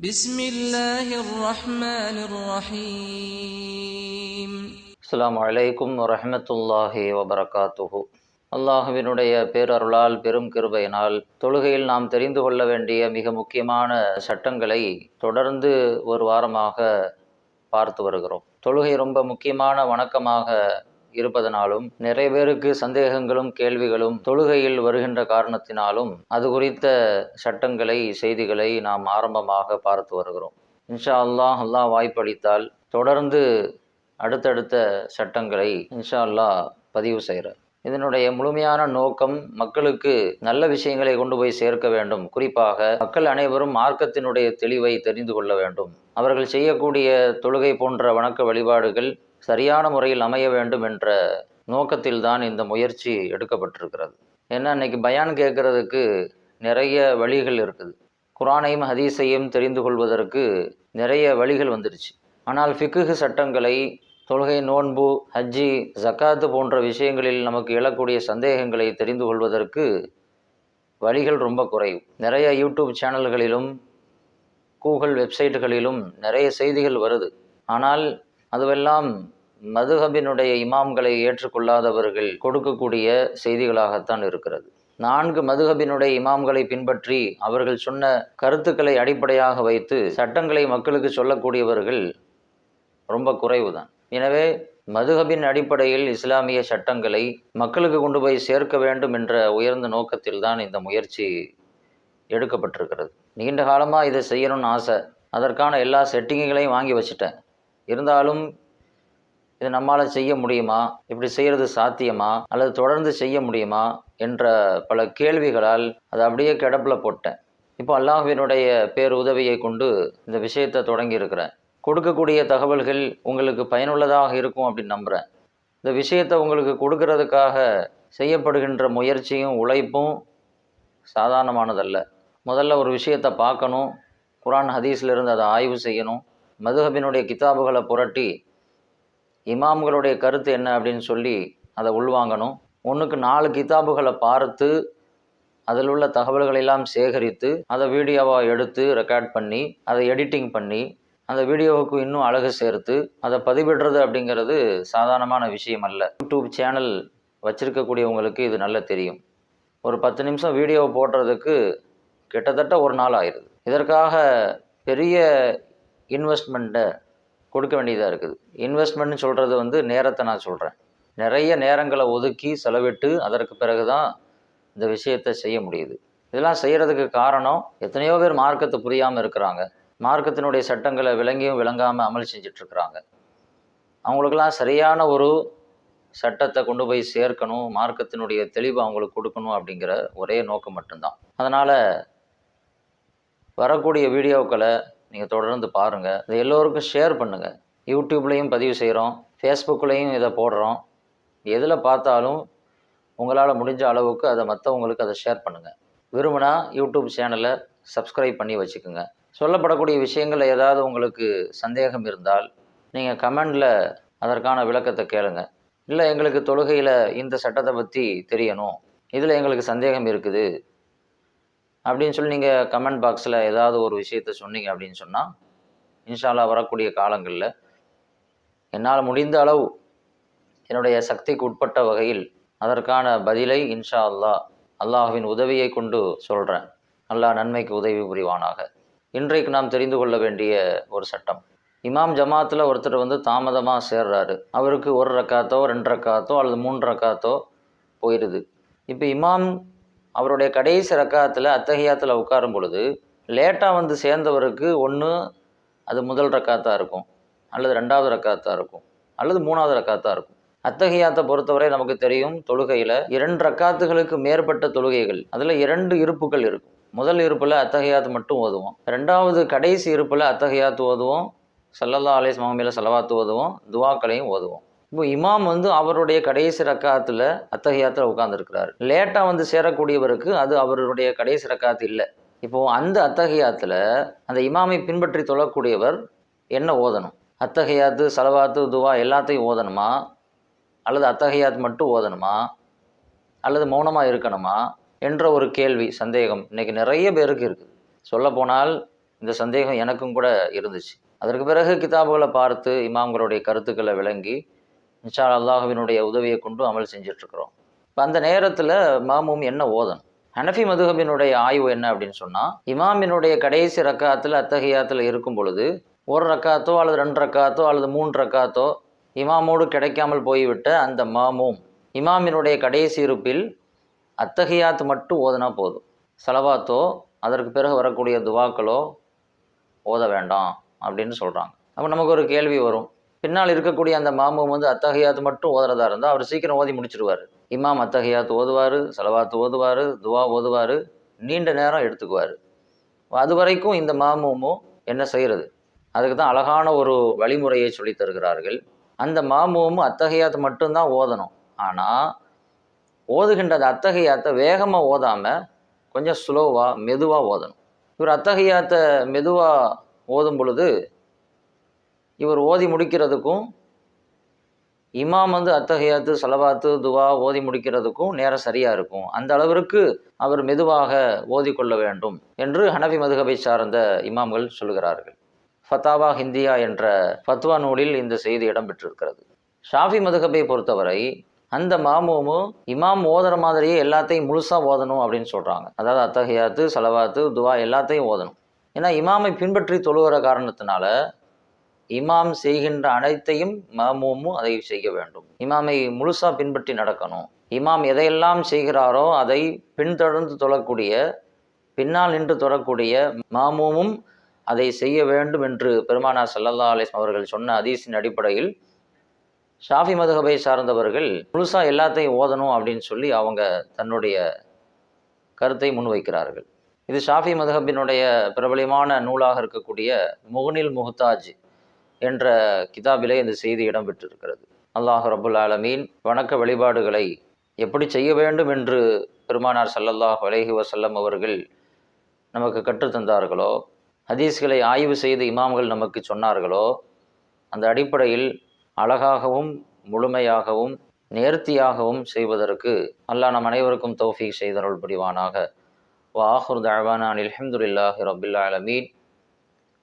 بسم الله الرحمن الرحيم அஸ்ஸலாமு அலைக்கும் வரஹ்மத்துல்லாஹி வபரகாத்துஹு அல்லாஹுவினுடைய பேரருளால் பெரும் கிருபையினால் தொழுகையில் நாம் தெரிந்து கொள்ள வேண்டிய மிக முக்கியமான சட்டங்களை தொடர்ந்து ஒரு வாரமாக பார்த்து வருகிறோம் தொழுகை ரொம்ப முக்கியமான வணக்கமாக இருப்பதனாலும் நிறைய பேருக்கு சந்தேகங்களும் கேள்விகளும் தொழுகையில் வருகின்ற காரணத்தினாலும் அது குறித்த சட்டங்களை செய்திகளை நாம் ஆரம்பமாக பார்த்து வருகிறோம். இன்ஷா அல்லாஹ் அல்லாஹ் வாய்ப்பளித்தால் தொடர்ந்து அடுத்தடுத்த சட்டங்களை இன்ஷா அல்லாஹ் பதிவு செய்கிறார். இதனுடைய முழுமையான நோக்கம் மக்களுக்கு நல்ல விஷயங்களை கொண்டு போய் சேர்க்க வேண்டும். குறிப்பாக மக்கள் அனைவரும் மார்க்கத்தினுடைய தெளிவை தெரிந்து கொள்ள வேண்டும். அவர்கள் செய்யக்கூடிய தொழுகை போன்ற வணக்க வழிபாடுகள் சரியான முறையில் அமைய வேண்டும் என்ற நோக்கத்தில்தான் இந்த முயற்சி எடுக்கப்பட்டிருக்கிறது. ஏன்னா இன்னைக்கு பயான் கேட்கறதுக்கு நிறைய வழிகள் இருக்குது. குரானையும் ஹதீஸையும் தெரிந்து கொள்வதற்கு நிறைய வழிகள் வந்துடுச்சு. ஆனால் ஃபிக்குகு சட்டங்களை தொழுகை நோன்பு ஹஜ்ஜி ஜக்காத்து போன்ற விஷயங்களில் நமக்கு எழக்கூடிய சந்தேகங்களை தெரிந்து கொள்வதற்கு வழிகள் ரொம்ப குறைவு. நிறைய யூடியூப் சேனல்களிலும் கூகுள் வெப்சைட்டுகளிலும் நிறைய செய்திகள் வருது. ஆனால் அதுவெல்லாம் மதுஹபினுடைய இமாம்களை ஏற்றுக்கொள்ளாதவர்கள் கொடுக்கக்கூடிய செய்திகளாகத்தான் இருக்கிறது. நான்கு மதுகபினுடைய இமாம்களை பின்பற்றி அவர்கள் சொன்ன கருத்துக்களை அடிப்படையாக வைத்து சட்டங்களை மக்களுக்கு சொல்லக்கூடியவர்கள் ரொம்ப குறைவு தான் எனவே மதுகபின் அடிப்படையில் இஸ்லாமிய சட்டங்களை மக்களுக்கு கொண்டு போய் சேர்க்க வேண்டும் என்ற உயர்ந்த நோக்கத்தில் தான் இந்த முயற்சி எடுக்கப்பட்டிருக்கிறது. நீண்ட காலமாக இதை செய்யணும்னு ஆசை. அதற்கான எல்லா செட்டிங்குகளையும் வாங்கி வச்சுட்டேன். இருந்தாலும் இது நம்மால் செய்ய முடியுமா? இப்படி செய்கிறது சாத்தியமா? அல்லது தொடர்ந்து செய்ய முடியுமா? என்ற பல கேள்விகளால் அதை அப்படியே கிடப்பில் போட்டேன். இப்போ அல்லாஹுவினுடைய பேர் உதவியை கொண்டு இந்த விஷயத்தை தொடங்கி இருக்கிறேன் கொடுக்கக்கூடிய தகவல்கள் உங்களுக்கு பயனுள்ளதாக இருக்கும் அப்படின்னு நம்புகிறேன் இந்த விஷயத்தை உங்களுக்கு கொடுக்கறதுக்காக செய்யப்படுகின்ற முயற்சியும் உழைப்பும் சாதாரணமானதல்ல. முதல்ல ஒரு விஷயத்தை பார்க்கணும். குரான் ஹதீஸ்லேருந்து அதை ஆய்வு செய்யணும். மதுஹபினுடைய கிதாபுகளை புரட்டி இமாம்களுடைய கருத்து என்ன அப்படின்னு சொல்லி அதை உள்வாங்கணும். ஒன்றுக்கு நாலு கிதாபுகளை பார்த்து அதில் உள்ள தகவல்களை எல்லாம் சேகரித்து அதை வீடியோவாக எடுத்து ரெக்கார்ட் பண்ணி அதை எடிட்டிங் பண்ணி அந்த வீடியோவுக்கு இன்னும் அழகு சேர்த்து அதை பதிவிடுறது அப்படிங்கிறது சாதாரணமான விஷயம் அல்ல. யூடியூப் சேனல் வச்சிருக்கக்கூடியவங்களுக்கு இது நல்லா தெரியும். ஒரு பத்து நிமிஷம் வீடியோ போடுறதுக்கு கிட்டத்தட்ட ஒரு நாள் ஆயிடுது. இதற்காக பெரிய இன்வெஸ்ட்மெண்ட்டை கொடுக்க வேண்டியதாக இருக்குது. இன்வெஸ்ட்மெண்ட்னு சொல்கிறது வந்து நேரத்தை நான் சொல்கிறேன் நிறைய நேரங்களை ஒதுக்கி செலவிட்டு அதற்கு பிறகு தான் இந்த விஷயத்தை செய்ய முடியுது. இதெல்லாம் செய்கிறதுக்கு காரணம் எத்தனையோ பேர் மார்க்கத்தை புரியாமல் இருக்கிறாங்க. மார்க்கத்தினுடைய சட்டங்களை விளங்கியும் விளங்காமல் அமல் செஞ்சிட்ருக்குறாங்க அவங்களுக்கெல்லாம் சரியான ஒரு சட்டத்தை கொண்டு போய் சேர்க்கணும் மார்க்கத்தினுடைய தெளிவை அவங்களுக்கு கொடுக்கணும் அப்படிங்கிற ஒரே நோக்கம் மட்டும்தான். அதனால் வரக்கூடிய வீடியோக்களை நீங்கள் தொடர்ந்து பாருங்கள் இதை எல்லோருக்கும் ஷேர் பண்ணுங்கள் யூடியூப்லேயும் பதிவு செய்கிறோம் ஃபேஸ்புக்லேயும் இதை போடுறோம். எதில் பார்த்தாலும் உங்களால் முடிஞ்ச அளவுக்கு அதை மற்றவங்களுக்கு அதை ஷேர் பண்ணுங்கள் விரும்பினா யூடியூப் சேனலை சப்ஸ்கிரைப் பண்ணி வச்சுக்கோங்க. சொல்லப்படக்கூடிய விஷயங்கள் ஏதாவது உங்களுக்கு சந்தேகம் இருந்தால் நீங்கள் கமெண்டில் அதற்கான விளக்கத்தை கேளுங்க. இல்லை எங்களுக்கு தொழுகையில் இந்த சட்டத்தை பற்றி தெரியணும். இதில் எங்களுக்கு சந்தேகம் இருக்குது. அப்படின்னு சொல்லி நீங்கள் கமெண்ட் பாக்ஸில் ஏதாவது ஒரு விஷயத்த சொன்னீங்க அப்படின்னு சொன்னால் இன்ஷால்லா வரக்கூடிய காலங்களில் என்னால் முடிந்த அளவு என்னுடைய சக்திக்கு உட்பட்ட வகையில் அதற்கான பதிலை இன்ஷா அல்லாஹ் அல்லாஹுவின் உதவியை கொண்டு சொல்கிறேன் அல்லாஹ் நன்மைக்கு உதவி புரிவானாக. இன்றைக்கு நாம் தெரிந்து கொள்ள வேண்டிய ஒரு சட்டம். இமாம் ஜமாத்தில் ஒருத்தர் வந்து தாமதமாக சேர்றாரு. அவருக்கு ஒரு ரக்காத்தோ ரெண்டு ரக்காத்தோ அல்லது மூன்று ரக்காத்தோ போயிடுது இப்போ இமாம் அவருடைய கடைசி ரக்காத்தில் அத்தகையாத்தில் உட்காரும் பொழுது லேட்டாக வந்து சேர்ந்தவருக்கு ஒன்று அது முதல் ரக்காத்தாக இருக்கும் அல்லது ரெண்டாவது ரக்காத்தாக இருக்கும் அல்லது மூணாவது ரக்காத்தாக இருக்கும் அத்தகையாத்தை பொறுத்தவரை நமக்கு தெரியும் தொழுகையில் இரண்டு ரக்காத்துகளுக்கு மேற்பட்ட தொழுகைகள் அதில் இரண்டு இருப்புகள் இருக்கும் முதல் இருப்பில் அத்தகையாத்து மட்டும் ஓதுவோம் ரெண்டாவது கடைசி இருப்பில் அத்தகையாத்து ஓதுவோம் சல்லல்லா அலேஸ் மாமியில் செலவாத்து ஓதுவோம் துவாக்களையும் ஓதுவோம் இப்போ இமாம் வந்து அவருடைய கடைசி ரக்காத்தில் அத்தகையாத்தில் உட்காந்துருக்கிறார் லேட்டாக வந்து சேரக்கூடியவருக்கு அது அவருடைய கடைசி ரக்காத்து இல்லை. இப்போது அந்த அத்தகையாத்தில் அந்த இமாமை பின்பற்றி தொழக்கூடியவர் என்ன ஓதணும்? அத்தகையாத்து செலவாத்து துவா எல்லாத்தையும் ஓதணுமா? அல்லது அத்தகையாத் மட்டும் ஓதணுமா? அல்லது மௌனமாக இருக்கணுமா? என்ற ஒரு கேள்வி சந்தேகம் இன்றைக்கி நிறைய பேருக்கு இருக்குது. சொல்லப்போனால் இந்த சந்தேகம் எனக்கும் கூட இருந்துச்சு. அதற்கு பிறகு கிதாபுகளை பார்த்து இமாம்களுடைய கருத்துக்களை விளங்கி இன்ஷா அல்லாஹுவினுடைய உதவியை கொண்டு அமல் செஞ்சிட்ருக்குறோம். இப்போ அந்த நேரத்தில் மாமும் என்ன ஓதணும்? ஹனஃபி மதுஹபினுடைய ஆய்வு என்ன அப்படின்னு சொன்னால் இமாமினுடைய கடைசி ரக்காத்தில் அத்தகையாத்தில் இருக்கும் பொழுது ஒரு ரக்காத்தோ அல்லது ரெண்டு ரக்காத்தோ அல்லது மூன்று ரக்காத்தோ இமாமோடு கிடைக்காமல் போய்விட்ட அந்த மாமும் இமாமினுடைய கடைசி இருப்பில் அத்தகையாத்து மட்டும் ஓதுனா போதும். செலவாத்தோ அதற்கு பிறகு வரக்கூடிய துவாக்களோ ஓத வேண்டாம் அப்படின்னு சொல்கிறாங்க அப்போ நமக்கு ஒரு கேள்வி வரும். பின்னால் இருக்கக்கூடிய அந்த மாமும் வந்து அத்தகையாத்து மட்டும் ஓதுறதா இருந்தால் அவர் சீக்கிரம் ஓதி முடிச்சிருவார். இமாம் அத்தகையாத்து ஓதுவார் செலவாத்து ஓதுவார் துவா ஓதுவார் நீண்ட நேரம் எடுத்துக்குவார். அது வரைக்கும் இந்த மாமுமும் என்ன செய்கிறது அதுக்கு தான் அழகான ஒரு வழிமுறையை சொல்லித் தருகிறார்கள். அந்த மாமுமும் அத்தகையாத்து மட்டும்தான் ஓதணும். ஆனால் ஓதுகின்ற அந்த அத்தகையாத்தை வேகமாக ஓதாமல் கொஞ்சம் ஸ்லோவாக மெதுவாக ஓதணும். இவர் அத்தகையாத்தை மெதுவாக ஓதும் பொழுது இவர் ஓதி முடிக்கிறதுக்கும் இமாம் வந்து அத்தகையாத்து செலவாத்து துவா ஓதி முடிக்கிறதுக்கும் நேரம் சரியாக இருக்கும். அந்த அளவிற்கு அவர் மெதுவாக ஓதி கொள்ள வேண்டும் என்று ஹனவி மதுகபை சார்ந்த இமாம்கள் சொல்கிறார்கள் ஃபத்தாவா ஹிந்தியா என்ற ஃபத்வா நூலில் இந்த செய்தி இடம்பெற்றிருக்கிறது. ஷாஃபி மதுகபை பொறுத்தவரை அந்த மாமூமு இமாம் ஓதுற மாதிரியே எல்லாத்தையும் முழுசாக ஓதணும் அப்படின்னு சொல்கிறாங்க அதாவது அத்தகையாத்து செலவாத்து துவா எல்லாத்தையும் ஓதணும். ஏன்னா இமாமை பின்பற்றி தொழுகிற காரணத்தினால இமாம் செய்கின்ற அனைத்தையும் மாமூமும் அதை செய்ய வேண்டும். இமாமை முழுசாக பின்பற்றி நடக்கணும். இமாம் எதையெல்லாம் செய்கிறாரோ அதை பின்தொடர்ந்து தொழக்கூடிய பின்னால் நின்று தொடரக்கூடிய மாமூமும் அதை செய்ய வேண்டும் என்று பெருமானா சல்லல்லா அலிஸ் அவர்கள் சொன்ன அதீசின் அடிப்படையில் ஷாஃபி மதுகபை சார்ந்தவர்கள் முழுசாக எல்லாத்தையும் ஓதணும் அப்படின்னு சொல்லி அவங்க தன்னுடைய கருத்தை முன்வைக்கிறார்கள். இது ஷாஃபி மதுஹபினுடைய பிரபலமான நூலாக இருக்கக்கூடிய முகனில் முஹ்தாஜ் என்ற கிதாபிலே இந்த செய்தி இடம்பெற்றிருக்கிறது. அல்லாஹ் ரபுல் ஆலமீன் வணக்க வழிபாடுகளை எப்படி செய்ய வேண்டும் என்று பெருமானார் சல்லல்லாஹ் வலைஹி வசல்லம் அவர்கள் நமக்கு கற்றுத்தந்தார்களோ ஹதீஸ்களை ஆய்வு செய்து இமாம்கள் நமக்கு சொன்னார்களோ அந்த அடிப்படையில் அழகாகவும் முழுமையாகவும் நேர்த்தியாகவும் செய்வதற்கு அல்லாஹ் நம் அனைவருக்கும் தௌஃபீக் செய்தருள் புரிவானாக. வாஹுர் தழ்வானான் அலமதுல்லாஹி ஆலமீன்.